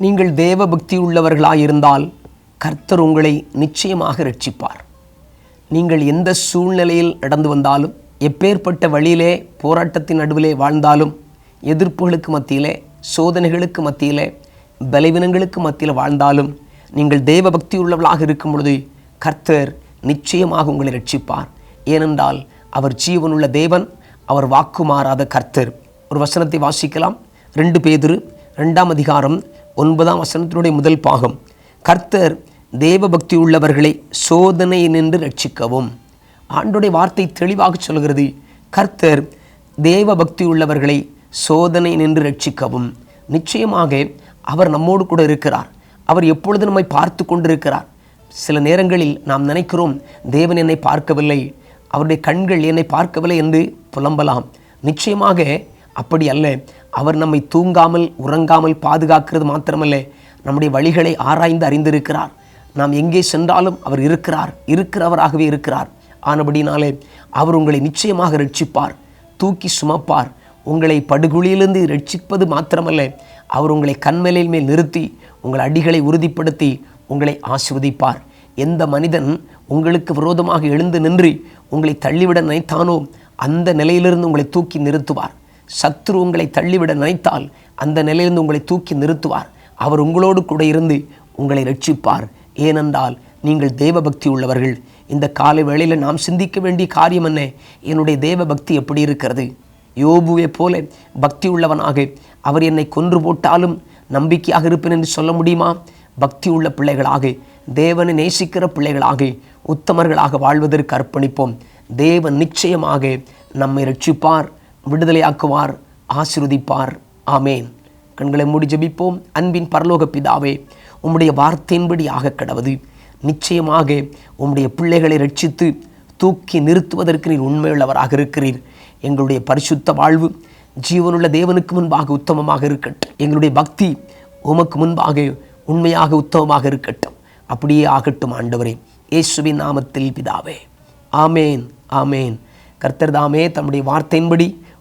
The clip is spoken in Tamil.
நீங்கள் தேவ பக்தி உள்ளவர்களாயிருந்தால் கர்த்தர் உங்களை நிச்சயமாக ரட்சிப்பார் நீங்கள் எந்த சூழ்நிலையில் நடந்து வந்தாலும் எப்பேற்பட்ட வழியிலே போராட்டத்தின் நடுவிலே வாழ்ந்தாலும் எதிர்ப்புகளுக்கு மத்தியிலே சோதனைகளுக்கு மத்தியிலே பலவீனங்களுக்கு மத்தியில் வாழ்ந்தாலும் நீங்கள் தேவ பக்தி உள்ளவர்களாக இருக்கும் பொழுது கர்த்தர் நிச்சயமாக உங்களை ரட்சிப்பார் ஏனென்றால் அவர் ஜீவனுள்ள தேவன் அவர் வாக்கு மாறாத கர்த்தர். ஒரு வசனத்தை வாசிக்கலாம். ரெண்டு பேதிரு ரெண்டாம் அதிகாரம் ஒன்பதாம் வசனத்தினுடைய முதல் பாகம். கர்த்தர் தேவ பக்தி உள்ளவர்களை சோதனை நின்று ரட்சிக்கவும். ஆண்டுடைய வார்த்தை தெளிவாக சொல்கிறது. கர்த்தர் தேவ பக்தி உள்ளவர்களை சோதனை நின்று ரட்சிக்கவும். நிச்சயமாக அவர் நம்மோடு கூட இருக்கிறார். அவர் எப்பொழுது நம்மை பார்த்து கொண்டிருக்கிறார்? சில நேரங்களில் நாம் நினைக்கிறோம் தேவன் என்னை பார்க்கவில்லை. அவருடைய கண்கள் என்னை பார்க்கவில்லை என்று புலம்பலாம். நிச்சயமாக அப்படி அல்ல. அவர் நம்மை தூங்காமல் உறங்காமல் பாதுகாக்கிறது மாத்திரமல்ல நம்முடைய வழிகளை ஆராய்ந்து அறிந்திருக்கிறார். நாம் எங்கே சென்றாலும் அவர் இருக்கிறார் இருக்கிறவராகவே இருக்கிறார். ஆனபடினாலே அவர் உங்களை நிச்சயமாக ரட்சிப்பார் தூக்கி சுமப்பார். உங்களை படுகுழியிலிருந்து ரட்சிப்பது மாத்திரமல்ல அவர் உங்களை கண்மலையில் மேல் நிறுத்தி உங்கள் அடிகளை உறுதிப்படுத்தி உங்களை ஆசிர்வதிப்பார். எந்த மனிதன் உங்களுக்கு விரோதமாக எழுந்து நின்று உங்களை தள்ளிவிட நினைத்தானோ அந்த நிலையிலிருந்து உங்களை தூக்கி நிறுத்துவார். சத்ரு உங்களை தள்ளிவிட நினைத்தால் அந்த நிலையிலிருந்து உங்களை தூக்கி நிறுத்துவார். அவர் உங்களோடு கூட இருந்து உங்களை ரட்சிப்பார். ஏனென்றால் நீங்கள் தேவபக்தி உள்ளவர்கள். இந்த காலை வேளையில் நாம் சிந்திக்க வேண்டிய காரியம் என்ன? என்னுடைய தேவ பக்தி எப்படி இருக்கிறது? யோபுவை போல பக்தி உள்ளவனாக அவர் என்னை கொன்று போட்டாலும் நம்பிக்கையாக இருப்பேன் என்று சொல்ல முடியுமா? பக்தி உள்ள பிள்ளைகளாக தேவனை நேசிக்கிற பிள்ளைகளாக உத்தமர்களாக வாழ்வதற்கு அர்ப்பணிப்போம். தேவன் நிச்சயமாக நம்மை ரட்சிப்பார். விடுதலையாக்குவார் ஆசிர்வதிப்பார். ஆமேன். கண்களை மூடி ஜெபிப்போம். அன்பின் பரலோக பிதாவே உம்முடைய வார்த்தையின்படி ஆக கடவது. நிச்சயமாக உம்முடைய பிள்ளைகளை ரட்சித்து தூக்கி நிறுத்துவதற்கு நீர் உண்மையுள்ளவராக இருக்கிறீர். எங்களுடைய பரிசுத்த வாழ்வு ஜீவனுள்ள தேவனுக்கு முன்பாக உத்தமமாக இருக்கட்டும். எங்களுடைய பக்தி உமக்கு முன்பாக உண்மையாக உத்தமமாக இருக்கட்டும். அப்படியே ஆகட்டும் ஆண்டவரே. இயேசுவின் நாமத்தில் பிதாவே. ஆமேன் ஆமேன். கர்த்தர் தாமே தம்முடைய வார்த்தையின்படி